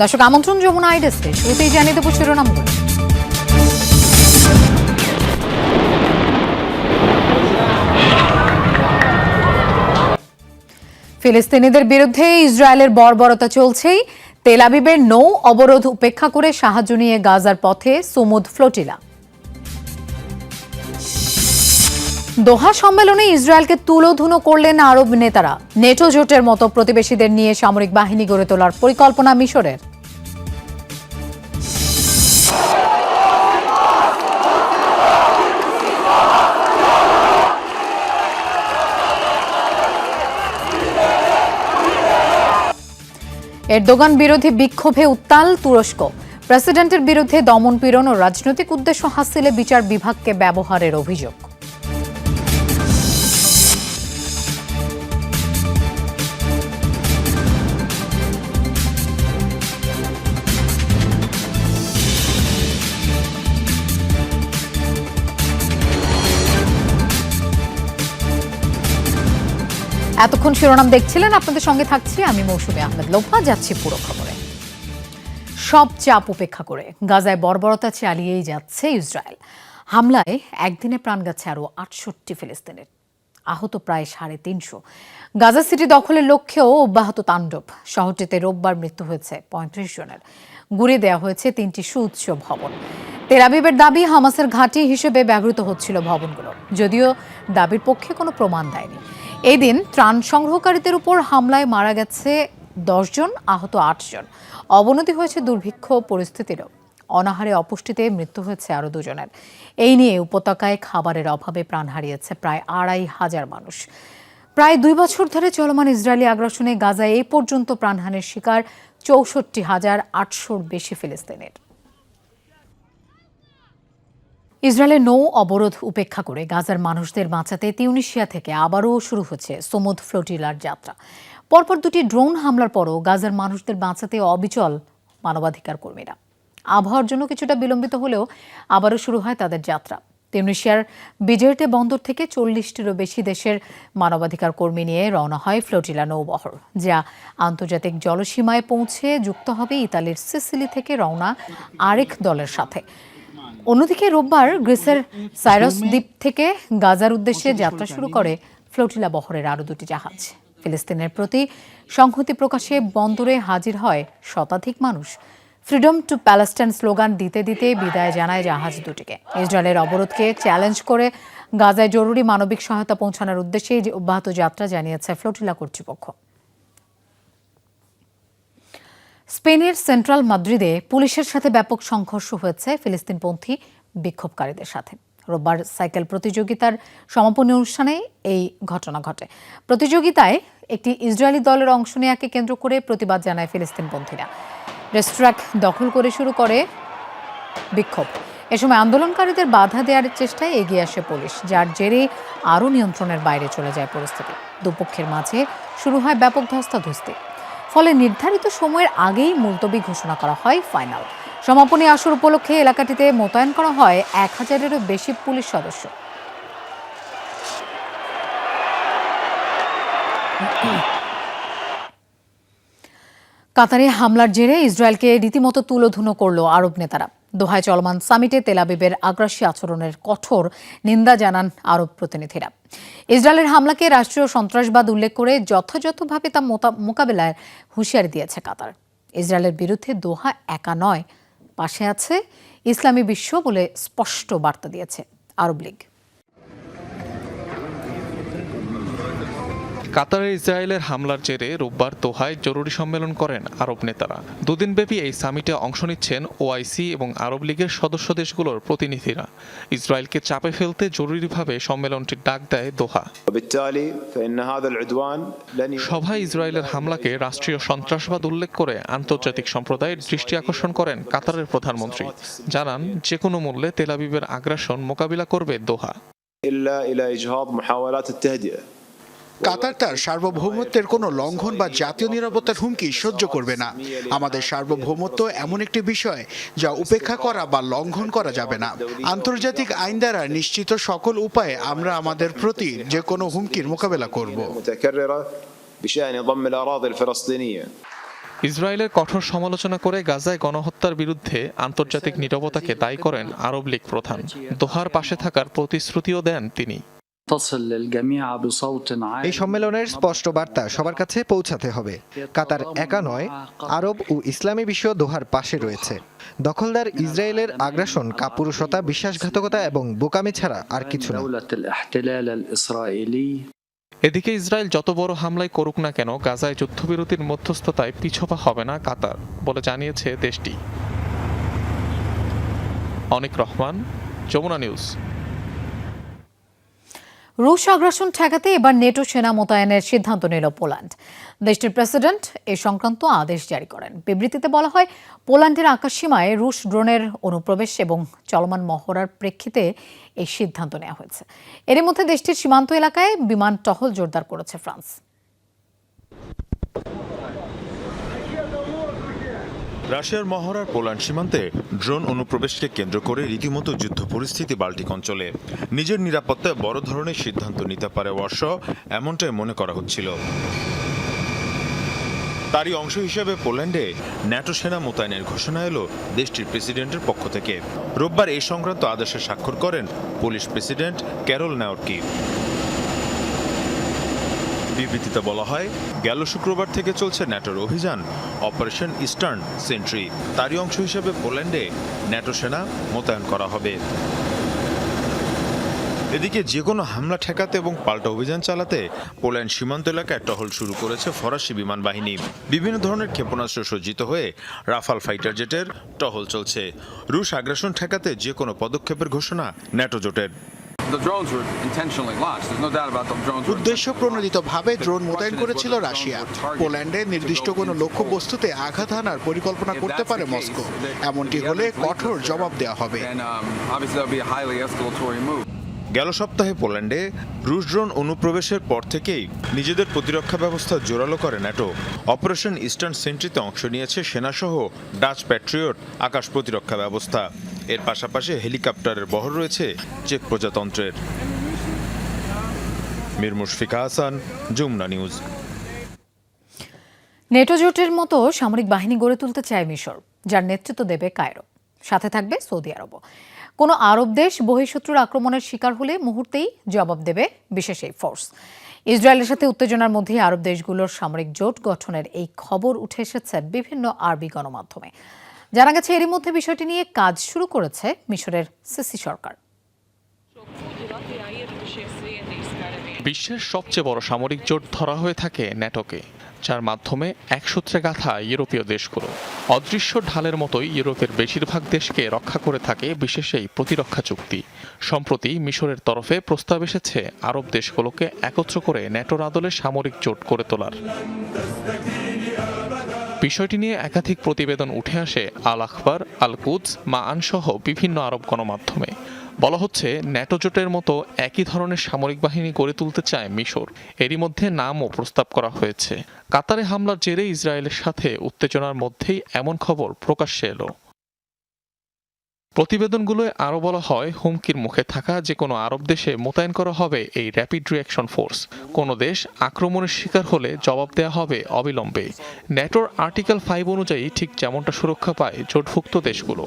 দর্শক, আমন্ত্রণ যমুনা আইডেসকে শুরুতেই জানিয়ে দেবো শিরোনামগুলো ফিলিস্তিনিদের বিরুদ্ধে ইসরায়েলের বর্বরতা চলছেই। তেল আবিবের নৌ অবরোধ উপেক্ষা করে সাহায্য নিয়ে গাজার পথে সুমুদ ফ্লোটিলা। দোহা সম্মেলনে ইসরায়েলকে তুলোধুনো করলেন আরব নেতারা। নেটো জোটের মতো প্রতিবেশীদের নিয়ে সামরিক বাহিনী গড়ে তোলার পরিকল্পনা মিশরের। এরদোগান বিরোধী বিক্ষোভে উত্তাল তুরস্ক। প্রেসিডেন্টের বিরুদ্ধে দমনপীড়ন ও রাজনৈতিক উদ্দেশ্য হাসিলে বিচার বিভাগকে ব্যবহারের অভিযোগ। এতক্ষণ শিরোনাম দেখছিলেন। আপনাদের সঙ্গে থাকছি আমি মৌসুমী আহমেদ লোভা যাচ্ছি পুরো খবরে। সব চাপ উপেক্ষা করে গাজায় বর্বরতা চালিয়েই যাচ্ছে ইসরায়েল। হামলায় একদিনে প্রাণ গেছে আরও আটষট্টি ফিলিস্তিনের। আহত প্রায় সাড়ে তিনশো। গাজা সিটি দখলের লক্ষ্যেও অব্যাহত তাণ্ডব। শহরটিতে রোববার মৃত্যু হয়েছে পঁয়ত্রিশ জনের। গুড়িয়ে দেওয়া হয়েছে তিনটি সুউচ্চ ভবন। তেলাবিবের দাবি, হামাসের ঘাঁটি হিসেবে ব্যবহৃত হচ্ছিল ভবনগুলো। যদিও দাবির পক্ষে কোনো প্রমাণ দেয়নি। এই দিন ত্রাণ সংগ্রহকারীদের উপর হামলায় মারা গেছে দশজন, আহত আটজন। অবনতি হয়েছে দুর্ভিক্ষ পরিস্থিতিরও। অনাহারে অপুষ্টিতে মৃত্যু হয়েছে আরও দুজনের। এই নিয়ে উপত্যকায় খাবারের অভাবে প্রাণ হারিয়েছে প্রায় আড়াই হাজার মানুষ। প্রায় দুই বছর ধরে চলমান ইসরায়েলি আগ্রাসনে গাজায় এই পর্যন্ত প্রাণহানির শিকার চৌষট্টি হাজার আটশোর বেশি ফিলিস্তিনের। ইসরায়েলের নৌ অবরোধ উপেক্ষা করে গাজার মানুষদের বাঁচাতে তিউনিশিয়া থেকে আবারও শুরু হচ্ছে সমুদ ফ্লোটিলার যাত্রা। পরপর দুটি ড্রোন হামলার পরও গাজার মানুষদের বাঁচাতে অবিচল মানবাধিকার কর্মীরা। আবহাওয়ার জন্য কিছুটা বিলম্বিত হলেও আবারও শুরু হয় তাদের যাত্রা। তিউনিশিয়ার বিজেটে বন্দর থেকে চল্লিশটিরও বেশি দেশের মানবাধিকার কর্মী নিয়ে রওনা হয় ফ্লোটিলা নৌবহর যা আন্তর্জাতিক জলসীমায় পৌঁছে যুক্ত হবে ইতালির সিসিলি থেকে রওনা আরেক দলের সাথে। অন্যদিকে রোববার গ্রিসের সাইরাস দ্বীপ থেকে গাজার উদ্দেশ্যে যাত্রা শুরু করে ফ্লোটিলা বহরের আরও দুটি জাহাজ। ফিলিস্তিনের প্রতি সংহতি প্রকাশে বন্দরে হাজির হয় শতাধিক মানুষ। ফ্রিডম টু প্যালেস্টাইন স্লোগান দিতে দিতে বিদায় জানায় জাহাজ দুটিকে। ইসরায়েলের অবরোধকে চ্যালেঞ্জ করে গাজায় জরুরি মানবিক সহায়তা পৌঁছানোর উদ্দেশ্যে অব্যাহত যাত্রা জানিয়েছে ফ্লোটিলা কর্তৃপক্ষ। স্পেনের সেন্ট্রাল মাদ্রিদে পুলিশের সাথে ব্যাপক সংঘর্ষ হয়েছে ফিলিস্তিনপন্থী বিক্ষোভকারীদের সাথে। রোববার সাইকেল প্রতিযোগিতার সমাপনী অনুষ্ঠানে এই ঘটনা ঘটে। প্রতিযোগিতায় একটি ইসরায়েলি দলের অংশ নেয়াকে কেন্দ্র করে প্রতিবাদ জানায় ফিলিস্তিনপন্থীরা। রেস্ট্রাক দখল করে শুরু করে বিক্ষোভ। এ সময় আন্দোলনকারীদের বাধা দেওয়ার চেষ্টায় এগিয়ে আসে পুলিশ, যার জেরে আরও নিয়ন্ত্রণের বাইরে চলে যায় পরিস্থিতি। দুপক্ষের মাঝে শুরু হয় ব্যাপক ধস্তাধস্তি। ফলে নির্ধারিত সময়ের আগেই মুলতবি ঘোষণা করা হয় ফাইনাল। সমাপনী আসর উপলক্ষে এলাকাটিতে মোতায়েন করা হয় এক হাজারেরও বেশি পুলিশ সদস্য। কাতারে হামলার জেরে ইসরায়েলকে রীতিমতো তুলোধুনো করল আরব নেতারা। দোহায় চলমান সামিটে তেলাবিবের আগ্রাসী আচরণের কঠোর নিন্দা জানান আরব প্রতিনিধিরা। ইসরায়েলের হামলাকে রাষ্ট্রীয় সন্ত্রাসবাদ উল্লেখ করে যথাযথভাবে তা মোকাবেলায় হুঁশিয়ারি দিয়েছে কাতার। ইসরায়েলের বিরুদ্ধে দোহা একা নয়, পাশে আছে ইসলামী বিশ্ব বলে স্পষ্ট বার্তা দিয়েছে আরব লীগ। কাতারে ইসরায়েলের হামলার জেরে রোববার দোহায় জরুরি সম্মেলন করেন আরব নেতারা। দুদিনব্যাপী এই সামিটে অংশ নিচ্ছেন ওআইসি এবং আরব লীগের সদস্য দেশগুলোর প্রতিনিধিরা। ইসরায়েলকে চাপে ফেলতে জরুরিভাবে সম্মেলনটির ডাক দেয় দোহা। সভায় ইসরায়েলের হামলাকে রাষ্ট্রীয় সন্ত্রাসবাদ উল্লেখ করে আন্তর্জাতিক সম্প্রদায়ের দৃষ্টি আকর্ষণ করেন কাতারের প্রধানমন্ত্রী। জানান যে কোনো মূল্যে তেলাবিবের আগ্রাসন মোকাবিলা করবে দোহা। কাতার তার সার্বভৌমত্বের কোনো লঙ্ঘন বা জাতীয় নিরাপত্তার হুমকি সহ্য করবে না। আমাদের সার্বভৌমত্ব এমন একটি বিষয় যা উপেক্ষা করা বা লঙ্ঘন করা যাবে না। আন্তর্জাতিক আইন দ্বারা নিশ্চিত সকল উপায়ে আমরা আমাদের প্রতি যে কোনো হুমকির মোকাবেলা করব। ইসরায়েলের কঠোর সমালোচনা করে গাজায় গণহত্যার বিরুদ্ধে আন্তর্জাতিক নিরবতাকে দায়ী করেন আরব লীগ প্রধান। দোহার পাশে থাকার প্রতিশ্রুতিও দেন তিনি। এই সম্মেলনের স্পষ্ট বার্তা সবার কাছে পৌঁছাতে হবে। কাতার একা নয় আরব ও ইসলামী বিশ্ব দোহার পাশে রয়েছে। দখলদার ইসরায়েলের আগ্রাসন কাপুরুষতা বিশ্বাসঘাতকতা এবং বোকামি ছাড়া আর কিছু না। এদিকে ইসরায়েল যত বড় হামলায় করুক না কেন গাজায় যুদ্ধবিরতির মধ্যস্থতায় পিছপা হবে না কাতার বলে জানিয়েছে দেশটি। অনিক রহমান যমুনা নিউজ। রুশ আগ্রাসন ঠেকাতে এবার নেটো সেনা মোতায়েনের সিদ্ধান্ত নিল পোল্যান্ড। দেশটির প্রেসিডেন্ট এ সংক্রান্ত আদেশ জারি করেন। বিবৃতিতে বলা হয়, পোল্যান্ডের আকাশসীমায় রুশ ড্রোনের অনুপ্রবেশ এবং চলমান মহড়ার প্রেক্ষিতে এই সিদ্ধান্ত নেওয়া হয়েছে। এর মধ্যে দেশটির সীমান্ত এলাকায় বিমান টহল জোরদার করেছে ফ্রান্স। রাশিয়ার মহড়ার পোল্যান্ড সীমান্তে ড্রোন অনুপ্রবেশকে কেন্দ্র করে রীতিমতো যুদ্ধ পরিস্থিতি বাল্টিক অঞ্চলে। নিজের নিরাপত্তায় বড় ধরনের সিদ্ধান্ত নিতে পারে ওয়ার্শ, এমনটাই মনে করা হচ্ছিল। তারই অংশ হিসেবে পোল্যান্ডে ন্যাটো সেনা মোতায়েনের ঘোষণা এলো দেশটির প্রেসিডেন্টের পক্ষ থেকে। রোববার এই সংক্রান্ত আদেশে স্বাক্ষর করেন পুলিশ প্রেসিডেন্ট ক্যারল নাওরকি। বিবৃতিতে বলা হয়, গেল শুক্রবার থেকে চলছে ন্যাটোর অভিযান, অপারেশন ইস্টার্ন সেন্ট্রি। তারই অংশ হিসেবে পোল্যান্ডে ন্যাটো সেনা মোতায়েন করা হবে। এদিকে যে কোনো হামলা ঠেকাতে এবং পাল্টা অভিযান চালাতে পোল্যান্ড সীমান্ত এলাকায় টহল শুরু করেছে ফরাসি বিমান বাহিনী। বিভিন্ন ধরনের ক্ষেপণাস্ত্র সজ্জিত হয়ে রাফাল ফাইটার জেটের টহল চলছে। রুশ আগ্রাসন ঠেকাতে যে কোনো পদক্ষেপের ঘোষণা ন্যাটো জোটের। উদ্দেশ্য প্রণোদিতভাবে ড্রোন মোতায়েন করেছিল রাশিয়া। পোল্যান্ডে নির্দিষ্ট কোনো লক্ষ্য বস্তুতে আঘাত হানার পরিকল্পনা করতে পারে মস্কো। এমনটি হলে কঠোর জবাব দেওয়া হবে। গেল সপ্তাহে পোল্যান্ডে রুশ ড্রোন অনুপ্রবেশের পর থেকেই নিজেদের প্রতিরক্ষা ব্যবস্থা জোরালো করে ন্যাটো। অপারেশন ইস্টার্ন সেন্ট্রিতে অংশ নিয়েছে সেনাসহ ডাচ প্যাট্রিয়ট আকাশ প্রতিরক্ষা ব্যবস্থা। এর পাশাপাশি হেলিকপ্টারের বহর রয়েছে চেক প্রজাতন্ত্রের। মীর মুশফিকা হাসান যমুনা নিউজ। নেটো জোটের মতো সামরিক বাহিনী গড়ে তুলতে চায় মিশর, যার নেতৃত্ব দেবে কায়রো। সাথে থাকবে সৌদি আরবও। কোনো আরব দেশ বহিঃশত্রুর আক্রমণের শিকার হলে মুহূর্তেই জবাব দেবে বিশেষ এই ফোর্স। ইসরায়েলের সাথে উত্তেজনার মধ্যে আরব দেশগুলোর সামরিক জোট গঠনের এই খবর উঠে এসেছে বিভিন্ন আরবি গণমাধ্যমে। জানা গেছে, এরই মধ্যে বিষয়টি নিয়ে কাজ শুরু করেছে মিশরের সিসি সরকার। বিশ্বের সবচেয়ে বড় সামরিক জোট ধরা হয়ে থাকে ন্যাটোকে। যার মাধ্যমে এক সূত্রে গাথা ইউরোপীয় দেশগুলো। অদৃশ্য ঢালের মতোই ইউরোপের বেশিরভাগ দেশকে রক্ষা করে থাকে বিশেষ এই প্রতিরক্ষা চুক্তি। সম্প্রতি মিশরের তরফে প্রস্তাব এসেছে আরব দেশগুলোকে একত্র করে ন্যাটোর আদলে সামরিক জোট করে তোলার। বিষয়টি নিয়ে একাধিক প্রতিবেদন উঠে আসে আল আখবার আল কুদস মাআন সহ বিভিন্ন আরব গণমাধ্যমে। বলা হচ্ছে ন্যাটো জোটের মতো একই ধরনের সামরিক বাহিনী গড়ে তুলতে চায় মিশর। এরই মধ্যে নামও প্রস্তাব করা হয়েছে। কাতারে হামলার জেরে ইসরায়েলের সাথে উত্তেজনার মধ্যেই এমন খবর প্রকাশ্যে এলো। প্রতিবেদনগুলোয় আরও বলা হয়, হুমকির মুখে থাকা যে কোনো আরব দেশে মোতায়েন করা হবে এই র্যাপিড রিয়াকশন ফোর্স কোনো দেশ আক্রমণের শিকার হলে জবাব দেওয়া হবে অবিলম্বে। ন্যাটোর আর্টিকেল ফাইভ অনুযায়ী ঠিক যেমনটা সুরক্ষা পায় জোটভুক্ত দেশগুলো।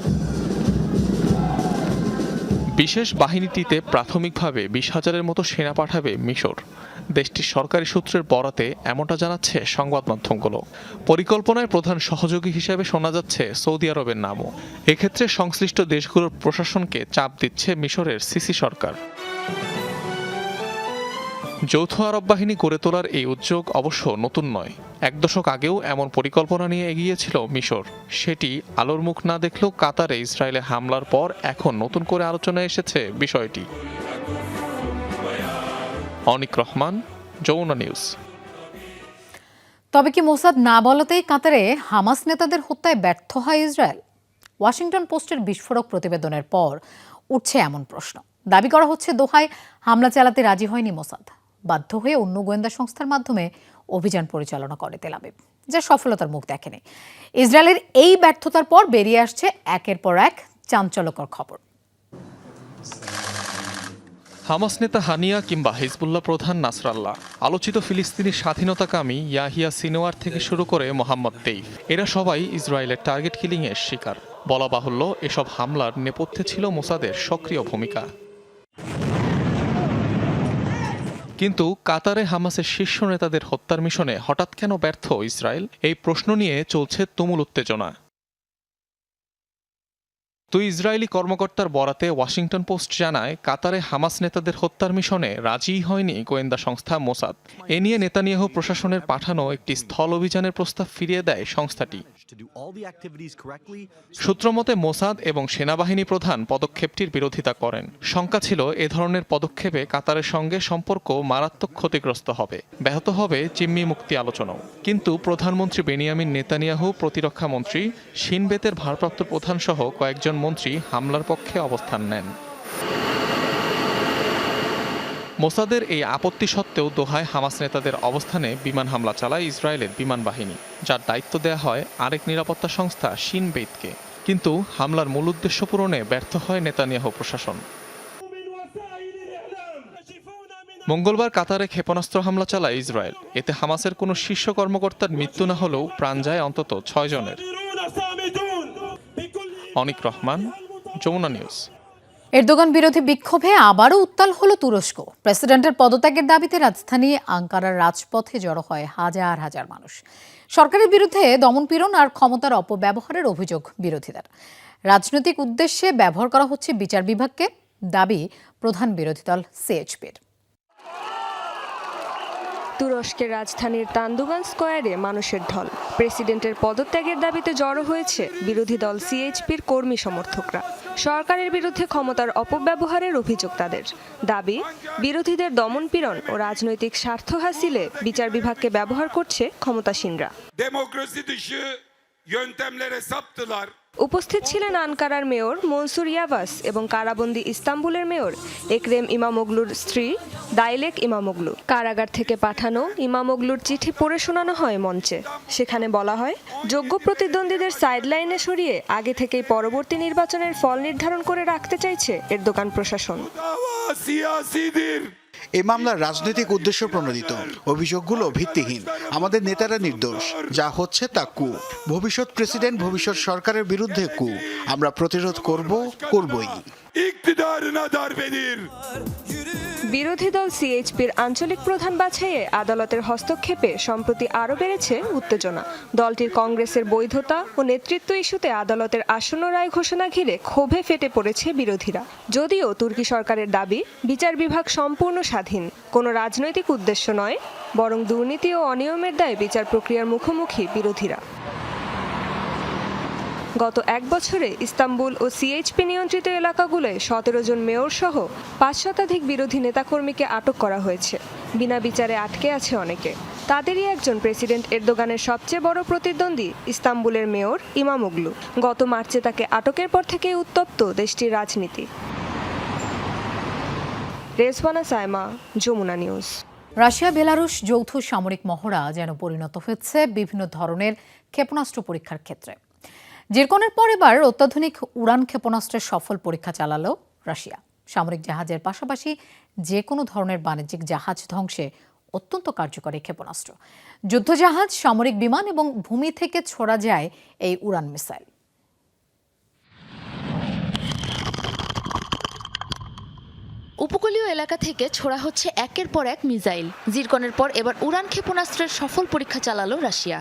বিশেষ বাহিনীটিতে প্রাথমিকভাবে বিশ হাজারের মতো সেনা পাঠাবে মিশর। দেশটির সরকারি সূত্রের বরাতে এমনটা জানাচ্ছে সংবাদ মাধ্যমগুলো। পরিকল্পনায় প্রধান সহযোগী হিসেবে শোনা যাচ্ছে সৌদি আরবের নামও। এক্ষেত্রে সংশ্লিষ্ট দেশগুলোর প্রশাসনকে চাপ দিচ্ছে মিশরের সিসি সরকার। যৌথ আরব বাহিনী গড়ে তোলার এই উদ্যোগ অবশ্য নতুন নয়। এক দশক আগেও এমন পরিকল্পনা নিয়ে এগিয়েছিল মিশর। সেটি আলোর মুখ না দেখলেও কাতারে ইসরায়েলে হামলার পর এখন নতুন করে আলোচনায় এসেছে বিষয়টি। অনিক রহমান, যমুনা নিউজ। তবে কি মোসাদ না বলাতেই কাতারে হামাস নেতাদের হত্যায় ব্যর্থ হয় ইসরায়েল? ওয়াশিংটন পোস্টের বিস্ফোরক প্রতিবেদনের পর উঠছে এমন প্রশ্ন। দাবি করা হচ্ছে দোহায় হামলা চালাতে রাজি হয়নি মোসাদ। বাধ্য হয়ে অন্য গোয়েন্দা সংস্থার মাধ্যমে অভিযান পরিচালনা করে তেলাবিব যা সফলতার মুখ দেখেনি। ইসরায়েলের এই ব্যর্থতার পর বেরিয়ে আসছে একের পর এক চাঞ্চল্যকর খবর। হামাস নেতা হানিয়া কিংবা হিজবুল্লাহ প্রধান নাসরাল্লাহ, আলোচিত ফিলিস্তিনি স্বাধীনতাকামী ইয়াহিয়া সিনোয়ার থেকে শুরু করে মোহাম্মদ তেইফ, এরা সবাই ইসরায়েলের টার্গেট কিলিংয়ের শিকার। বলা বাহুল্য, এসব হামলার নেপথ্যে ছিল মোসাদের সক্রিয় ভূমিকা। কিন্তু কাতারে হামাসের শীর্ষ নেতাদের হত্যার মিশনে হঠাৎ কেন ব্যর্থ ইসরায়েল? এই প্রশ্ন নিয়ে চলছে তুমুল উত্তেজনা। দুই ইসরায়েলি কর্মকর্তার বরাতে ওয়াশিংটন পোস্ট জানায়, কাতারে হামাস নেতাদের হত্যার মিশনে রাজিই হয়নি গোয়েন্দা সংস্থা মোসাদ। এ নিয়ে নেতানিয়াহু প্রশাসনের পাঠানো একটি স্থল অভিযানের প্রস্তাব ফিরিয়ে দেয় সংস্থাটি। সূত্রমতে, মোসাদ এবং সেনাবাহিনী প্রধান পদক্ষেপটির বিরোধিতা করেন। শঙ্কা ছিল এ ধরনের পদক্ষেপে কাতারের সঙ্গে সম্পর্ক মারাত্মক ক্ষতিগ্রস্ত হবে। ব্যাহত হবে জিম্মি মুক্তি আলোচনাও। কিন্তু প্রধানমন্ত্রী বেনিয়ামিন নেতানিয়াহু প্রতিরক্ষা মন্ত্রী, সিনবেতের ভারপ্রাপ্ত প্রধান সহ কয়েকজন মন্ত্রী হামলার পক্ষে অবস্থান নেন। মোসাদের এই আপত্তি সত্ত্বেও দোহায় হামাস নেতাদের অবস্থানে বিমান হামলা চালায় ইসরায়েলের বিমান বাহিনী, যার দায়িত্ব দেয়া হয় আরেক নিরাপত্তা সংস্থা শিনবেইতকে। কিন্তু হামলার মূল উদ্দেশ্য পূরণে ব্যর্থ হয় নেতানিয়াহু প্রশাসন। মঙ্গলবার কাতারে ক্ষেপণাস্ত্র হামলা চালায় ইসরায়েল। এতে হামাসের কোনো শীর্ষ কর্মকর্তার মৃত্যু না হলেও প্রাণ যায় অন্তত ছয় জনের। অনিক রহমান, যমুনা নিউজ। এরদোগান বিরোধী বিক্ষোভে আবারও উত্তাল হলো তুরস্ক। প্রেসিডেন্টের পদত্যাগের দাবিতে রাজধানী আঙ্কারার রাজপথে জড়ো হয় হাজার হাজার মানুষ। সরকারের বিরুদ্ধে দমনপীড়ন আর ক্ষমতার অপব্যবহারের অভিযোগ বিরোধীদের। রাজনৈতিক উদ্দেশ্যে ব্যবহার করা হচ্ছে বিচার বিভাগকে, দাবি প্রধান বিরোধী দল সিএইচপির। তুরস্কের রাজধানীর তান্দুগান স্কোয়ারে মানুষের ঢল। প্রেসিডেন্টের পদত্যাগের দাবিতে জড়ো হয়েছে বিরোধী দল সিএইচপির কর্মী সমর্থকরা। সরকারের বিরুদ্ধে ক্ষমতার অপব্যবহারের অভিযোগ তাদের। দাবি, বিরোধীদের দমনপীড়ন ও রাজনৈতিক স্বার্থ হাসিলে বিচার বিভাগকে ব্যবহার করছে ক্ষমতাসীনরা। উপস্থিত ছিলেন আনকারার মেয়র মনসুর ইয়াবাস এবং কারাবন্দি ইস্তাম্বুলের মেয়র একরেম ইমামোগলুর স্ত্রী দাইলেক ইমামোগলু কারাগার থেকে পাঠানো ইমামোগলুর চিঠি পড়ে শোনানো হয় মঞ্চে সেখানে বলা হয়, যোগ্য প্রতিদ্বন্দ্বীদের সাইডলাইনে সরিয়ে আগে থেকেই পরবর্তী নির্বাচনের ফল নির্ধারণ করে রাখতে চাইছে এর দোকান প্রশাসন. এই মামলার রাজনৈতিক উদ্দেশ্য প্রণোদিত। অভিযোগগুলো ভিত্তিহীন। আমাদের নেতারা নির্দোষ। যা হচ্ছে তা কু ভবিষ্যৎ প্রেসিডেন্ট, ভবিষ্যৎ সরকারের বিরুদ্ধে কু আমরা প্রতিরোধ করব, করবই। İktidarına darbedir. বিরোধী দল সিএইচপির আঞ্চলিক প্রধান বাছাইয়ে আদালতের হস্তক্ষেপে সম্প্রতি আরও বেড়েছে উত্তেজনা। দলটির কংগ্রেসের বৈধতা ও নেতৃত্ব ইস্যুতে আদালতের আসন্ন রায় ঘোষণা ঘিরে ক্ষোভে ফেটে পড়েছে বিরোধীরা। যদিও তুর্কি সরকারের দাবি, বিচার বিভাগ সম্পূর্ণ স্বাধীন, কোনো রাজনৈতিক উদ্দেশ্য নয়, বরং দুর্নীতি ও অনিয়মের দায়ে বিচার প্রক্রিয়ার মুখোমুখি বিরোধীরা। গত এক বছরে ইস্তাম্বুল ও সিএইচপি নিয়ন্ত্রিত এলাকাগুলোয় সতেরো জন মেয়র সহ পাঁচ শতাধিক বিরোধী নেতাকর্মীকে আটক করা হয়েছে। বিনা বিচারে আটকে আছে অনেকে। তাদেরই একজন প্রেসিডেন্ট এরদোগানের সবচেয়ে বড় প্রতিদ্বন্দ্বী ইস্তাম্বুলের মেয়র ইমামোগলু গত মার্চে তাকে আটকের পর থেকে উত্তপ্ত দেশটির রাজনীতি। Rezwana Saima Jamuna news. Russia, Belarus যৌথ সামরিক মহড়া যেন পরিণত হয়েছে বিভিন্ন ধরনের ক্ষেপণাস্ত্র পরীক্ষার ক্ষেত্রে। জিরকনের পর এবার অত্যাধুনিক উড়ান ক্ষেপণাস্ত্রের সফল পরীক্ষা চালালো রাশিয়া। সামরিক জাহাজের পাশাপাশি যে কোনো ধরনের বাণিজ্যিক জাহাজ ধ্বংসে অত্যন্ত কার্যকরী ক্ষেপণাস্ত্র। যুদ্ধজাহাজ, সামরিক বিমান এবং ভূমি থেকে ছোড়া যায় এই উড়ান মিসাইল। উপকূলীয় এলাকা থেকে ছোড়া হচ্ছে একের পর এক মিসাইল। জিরকনের পর এবার উড়ান ক্ষেপণাস্ত্রের সফল পরীক্ষা চালালো রাশিয়া।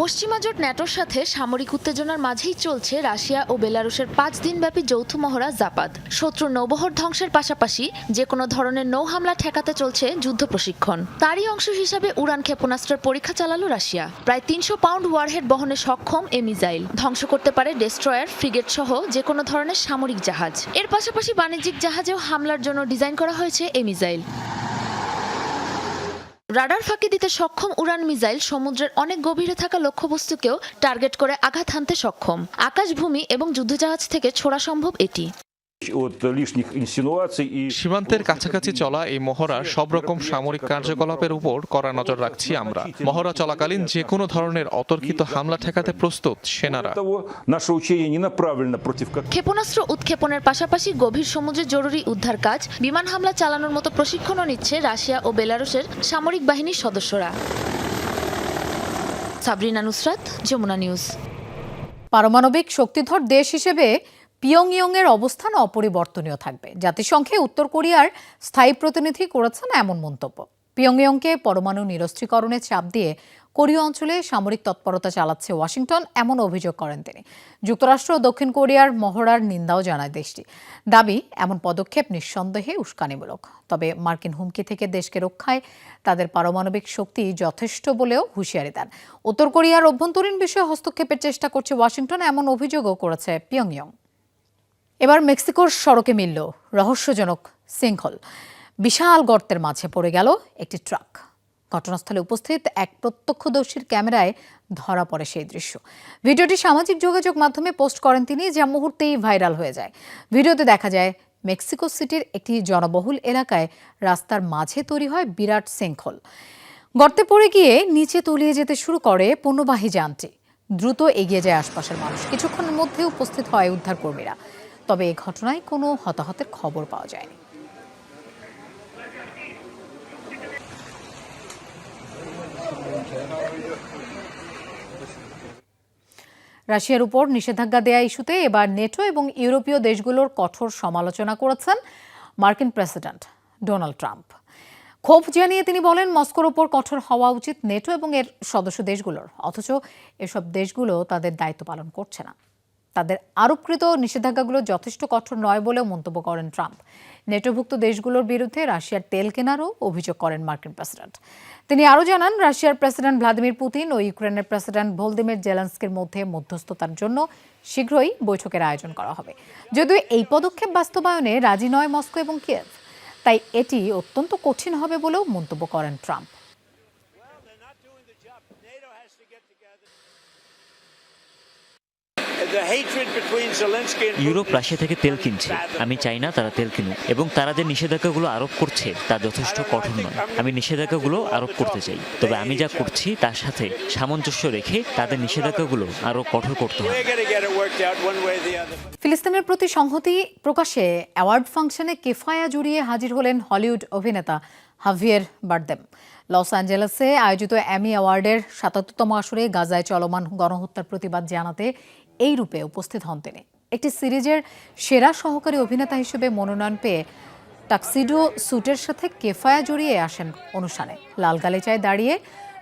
পশ্চিমা জোট ন্যাটোর সাথে সামরিক উত্তেজনার মাঝেই চলছে রাশিয়া ও বেলারুশের পাঁচ দিনব্যাপী যৌথ মহড়া জাপাদ। শত্রু নৌবহর ধ্বংসের পাশাপাশি যে কোনো ধরনের নৌ হামলা ঠেকাতে চলছে যুদ্ধ প্রশিক্ষণ। তারই অংশ হিসাবে উড়ান ক্ষেপণাস্ত্রের পরীক্ষা চালালো রাশিয়া। প্রায় তিনশো পাউন্ড ওয়ারহেড বহনে সক্ষম এ মিসাইল। ধ্বংস করতে পারে ডেস্ট্রয়ার, ফ্রিগেট সহ যে কোনো ধরনের সামরিক জাহাজ। এর পাশাপাশি বাণিজ্যিক জাহাজেও হামলার জন্য ডিজাইন করা হয়েছে এই মিসাইল। রাডার ফাঁকি দিতে সক্ষম উড়ান মিসাইল সমুদ্রের অনেক গভীরে থাকা লক্ষ্যবস্তুকেও টার্গেট করে আঘাত হানতে সক্ষম। আকাশভূমি এবং যুদ্ধজাহাজ থেকে ছোড়া সম্ভব এটি। সীমান্তের কাছাকাছি চলা এই মহড়া সব রকম সামরিক কার্যকলাপের উপর কড়া নজর রাখছি আমরা। মহড়া চলাকালীন যে কোনো ধরনের অতর্কিত হামলা ঠেকাতে প্রস্তুত সেনারা। ক্ষেপণাস্ত্র উৎক্ষেপণের পাশাপাশি গভীর সমুদ্রে জরুরি উদ্ধার কাজ বিমান হামলা চালানোর মতো প্রশিক্ষণও নিচ্ছে রাশিয়া ও বেলারুশের সামরিক বাহিনীর সদস্যরা। সাবরিনা নুসরাত যমুনা নিউজ। পারমাণবিক শক্তিধর দেশ হিসেবে পিয়ংইয়ং এর অবস্থান অপরিবর্তনীয় থাকবে। জাতিসংঘে উত্তর কোরিয়ার স্থায়ী প্রতিনিধি করেছেন এমন মন্তব্য। পিয়ংইয়ংকে পরমাণু নিরস্ত্রীকরণের চাপ দিয়ে কোরীয় অঞ্চলে সামরিক তৎপরতা চালাচ্ছে ওয়াশিংটন, এমন অভিযোগ করেন তিনি। যুক্তরাষ্ট্র ও দক্ষিণ কোরিয়ার মহড়ার নিন্দাও জানায় দেশটি। দাবি, এমন পদক্ষেপ নিঃসন্দেহে উস্কানিমূলক। তবে মার্কিন হুমকি থেকে দেশকে রক্ষায় তাদের পারমাণবিক শক্তি যথেষ্ট বলেও হুঁশিয়ারি দেন। উত্তর কোরিয়ার অভ্যন্তরীণ বিষয়ে হস্তক্ষেপের চেষ্টা করছে ওয়াশিংটন, এমন অভিযোগও করেছে পিয়ংইয়ং। এবার মেক্সিকোর সড়কে মিলল রহস্যজনক সিংহল বিশাল গর্তের মাঝে পড়ে গেল একটি ট্রাক। ঘটনাস্থলে উপস্থিত এক প্রত্যক্ষদর্শীর ক্যামেরায় ধরা পড়ে সেই দৃশ্য। ভিডিওটি সামাজিক যোগাযোগ মাধ্যমে পোস্ট করেন তিনি, যা মুহূর্তেই ভাইরাল হয়ে যায়। ভিডিওতে দেখা যায়, মেক্সিকো সিটির একটি জনবহুল এলাকায় রাস্তার মাঝে তৈরি হয় বিরাট শৃঙ্খল। গর্তে পড়ে গিয়ে নিচে তলিয়ে যেতে শুরু করে পণ্যবাহী যানটি দ্রুত এগিয়ে যায় আশপাশের মানুষ। কিছুক্ষণের মধ্যে উপস্থিত হয় উদ্ধারকর্মীরা। তবে এই ঘটনায় কোনো হতাহতের খবর পাওয়া যায়নি। রাশিয়ার উপর নিষেধাজ্ঞা দেয়া ইস্যুতে এবার নেটো এবং ইউরোপীয় দেশগুলোর কঠোর সমালোচনা করেছেন মার্কিন প্রেসিডেন্ট ডোনাল্ড ট্রাম্প। ক্ষোভ জানিয়ে তিনি বলেন, মস্কোর ওপর কঠোর হওয়া উচিত নেটো এবং এর সদস্য দেশগুলোর, অথচ এসব দেশগুলো তাদের দায়িত্ব পালন করছে না। তাদের আরোপকৃত নিষেধাজ্ঞাগুলো যথেষ্ট কঠোর নয় বলেও মন্তব্য করেন ট্রাম্প। নেটোভুক্ত দেশগুলোর বিরুদ্ধে রাশিয়ার তেল কেনারও অভিযোগ করেন মার্কিন প্রেসিডেন্ট। তিনি আরও জানান, রাশিয়ার প্রেসিডেন্ট ভ্লাদিমির পুতিন ও ইউক্রেনের প্রেসিডেন্ট ভোলদিমির জেলেন্সকির মধ্যে মধ্যস্থতার জন্য শীঘ্রই বৈঠকের আয়োজন করা হবে। যদিও এই পদক্ষেপ বাস্তবায়নে রাজি নয় মস্কো এবং কিয়েভ, তাই এটি অত্যন্ত কঠিন হবে বলেও মন্তব্য করেন ট্রাম্প। ইউরোপ রাশিয়া থেকে তেল কিনছে। আমি চাই না তারা তেল কিনুক। এবং তারা যে নিষেধাজ্ঞাগুলো আরোপ করছে তা যথেষ্ট কঠোর নয়। আমি নিষেধাজ্ঞাগুলো আরোপ করতে চাই। তবে আমি যা করছি তার সাথে সামঞ্জস্য রেখে তাদের নিষেধাজ্ঞাগুলো আরও কঠোর করতে হবে। ফিলিস্তিনের প্রতি সংহতি প্রকাশে অ্যাওয়ার্ড ফাংশনে কেফায়া জুড়িয়ে হাজির হলেন হলিউড অভিনেতা হাভিয়ের বার্দেম। লস অ্যাঞ্জেলেসে আয়োজিত অ্যামি অ্যাওয়ার্ডের সাতাত্তরতম আসরে গাজায় চলমান গণহত্যার প্রতিবাদ জানাতে এই রূপে উপস্থিত হন তিনি। একটি সিরিজের সেরা সহকারী অভিনেতা হিসেবে মনোনয়ন পেয়ে টাক্সিডো স্যুটের সাথে কেফায়া জড়িয়ে আসেন অনুষ্ঠানে। লাল গালিচায় দাঁড়িয়ে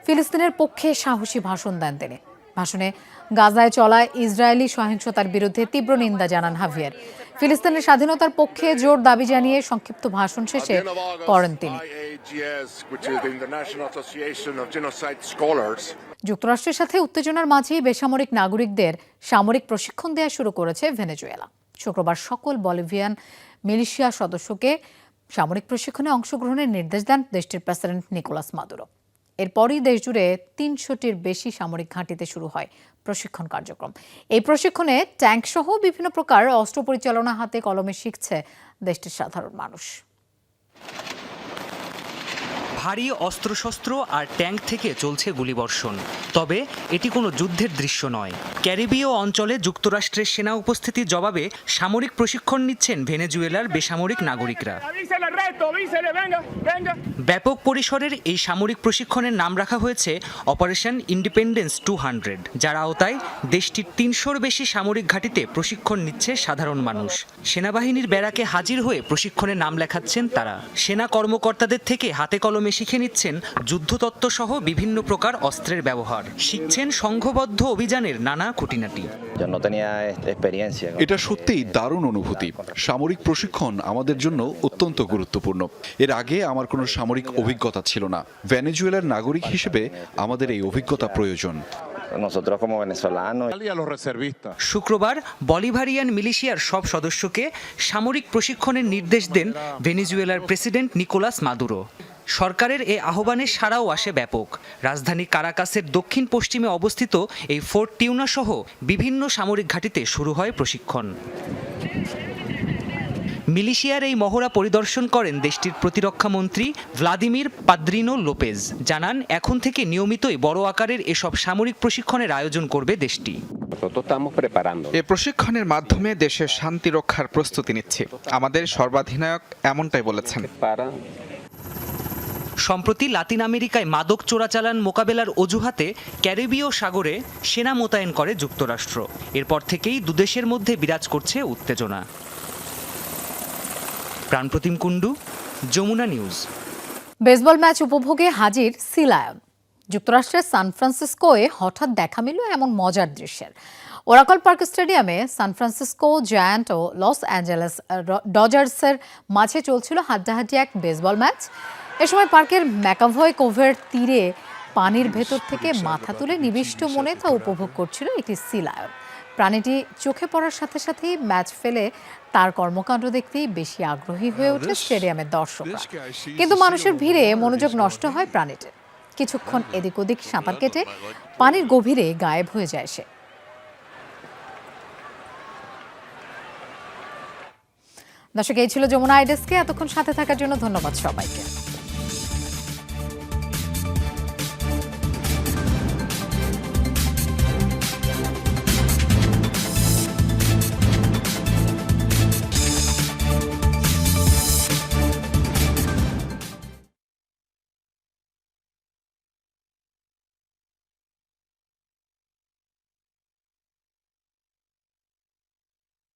ফিলিস্তিনের পক্ষে সাহসী ভাষণ দেন তিনি। ভাষণে গাজায় চলা ইসরায়েলি সহিংসতার বিরুদ্ধে তীব্র নিন্দা জানান হাভিয়ার। ফিলিস্তিনের স্বাধীনতার পক্ষে জোর দাবি জানিয়ে সংক্ষিপ্ত ভাষণ শেষে করেন তিনি। যুক্তরাষ্ট্রের সাথে উত্তেজনার মাঝেই বেসামরিক নাগরিকদের সামরিক প্রশিক্ষণ দেওয়া শুরু করেছে ভেনেজুয়েলা। শুক্রবার সকল বলিভিয়ান মিলিশিয়া সদস্যকে সামরিক প্রশিক্ষণে অংশগ্রহণের নির্দেশ দেন দেশটির প্রেসিডেন্ট নিকোলাস মাদুরো। এরপরই দেশজুড়ে তিনশোটির বেশি সামরিক ঘাঁটিতে শুরু হয় প্রশিক্ষণ কার্যক্রম। এই প্রশিক্ষণে ট্যাঙ্ক সহ বিভিন্ন প্রকার অস্ত্র পরিচালনা হাতে কলমে শিখছে দেশটির সাধারণ মানুষ। ভারী অস্ত্রশস্ত্র আর ট্যাঙ্ক থেকে চলছে গুলিবর্ষণ। তবে এটি কোনো যুদ্ধের দৃশ্য নয়। ক্যারিবীয় অঞ্চলে যুক্তরাষ্ট্রের সেনা উপস্থিতির জবাবে সামরিক প্রশিক্ষণ নিচ্ছেন ভেনেজুয়েলার বেসামরিক নাগরিকরা। ব্যাপক পরিসরের এই সামরিক প্রশিক্ষণের নাম রাখা হয়েছে অপারেশন ইন্ডিপেন্ডেন্স টু হান্ড্রেড, যার আওতায় দেশটির তিনশোর বেশি সামরিক ঘাঁটিতে প্রশিক্ষণ নিচ্ছে সাধারণ মানুষ। সেনাবাহিনীর ব্যারাকে হাজির হয়ে প্রশিক্ষণে নাম লেখাচ্ছেন তারা। সেনা কর্মকর্তাদের থেকে হাতে কলমে শিখে নিচ্ছেন যুদ্ধতত্ত্ব সহ বিভিন্ন প্রকার অস্ত্রের ব্যবহার। শিখছেন সংঘবদ্ধ অভিযানের নানা খুঁটিনাটি। এটা সত্যিই দারুণ অনুভূতি। সামরিক প্রশিক্ষণ আমাদের জন্য অত্যন্ত গুরুত্বপূর্ণ। এর আগে আমার কোনো সামরিক অভিজ্ঞতা ছিল না। ভেনেজুয়েলার নাগরিক হিসেবে আমাদের এই অভিজ্ঞতা প্রয়োজন। শুক্রবার বলিভারিয়ান মিলিশিয়ার সব সদস্যকে সামরিক প্রশিক্ষণের নির্দেশ দেন ভেনিজুয়েলার প্রেসিডেন্ট নিকোলাস মাদুরো। সরকারের এ আহ্বানে সাড়াও আসে ব্যাপক। রাজধানী কারাকাসের দক্ষিণ পশ্চিমে অবস্থিত এই ফোর্ট টিউনা সহ বিভিন্ন সামরিক ঘাঁটিতে শুরু হয় প্রশিক্ষণ। মিলিশিয়ার এই মহড়া পরিদর্শন করেন দেশটির প্রতিরক্ষা মন্ত্রী ভ্লাদিমির পাদ্রিনো লোপেজ। জানান এখন থেকে নিয়মিতই বড় আকারের এসব সামরিক প্রশিক্ষণের আয়োজন করবে দেশটি। এ প্রশিক্ষণের মাধ্যমে দেশের শান্তি রক্ষার প্রস্তুতি নিচ্ছি। আমাদের সর্বাধিনায়ক এমনটাই বলেছেন। সম্প্রতি লাতিন আমেরিকায় মাদক চোরাচালান মোকাবেলার অজুহাতে ক্যারিবীয় সাগরে সেনা মোতায়েন করে যুক্তরাষ্ট্র। এরপর থেকেই দুদেশের মধ্যে বিরাজ করছে উত্তেজনা। Pranpratim Kundu, Jamuna news. Baseball match উপভোগে হাজির সিলায়ন। যুক্তরাষ্ট্রের সান ফ্রান্সিসকোয়ে হঠাৎ দেখা মিলল এমন মজার দৃশ্যের। ওরাকল পার্ক স্টেডিয়ামে সান ফ্রান্সিসকো, জায়ান্ট ও লস অ্যাঞ্জেলেস ডজার্সের মাঝে চলছিল হাড্ডাহাড্ডি এক বেসবল ম্যাচ। এ সময় পার্কের ম্যাকাভয় কোভের তীরে পানির ভেতর থেকে মাথা তুলে নিবিষ্ট মনে তা উপভোগ করছিল একটি সিলায়ন প্রাণীটি চোখে পড়ার সাথে সাথেই ম্যাচ ফেলে তার কর্মকাণ্ড দেখতেই বেশি আগ্রহী হয়ে ওঠে স্টেডিয়ামের দর্শকরা। কিন্তু মানুষের ভিড়ে মনোযোগ নষ্ট হয় প্রাণীটির কিছুক্ষণ এদিক ওদিক সাঁতার কেটে পানির গভীরে গায়েব হয়ে যায় সে। দর্শক এই ছিল যমুনা আইডেসকে এতক্ষণ সাথে থাকার জন্য ধন্যবাদ সবাইকে।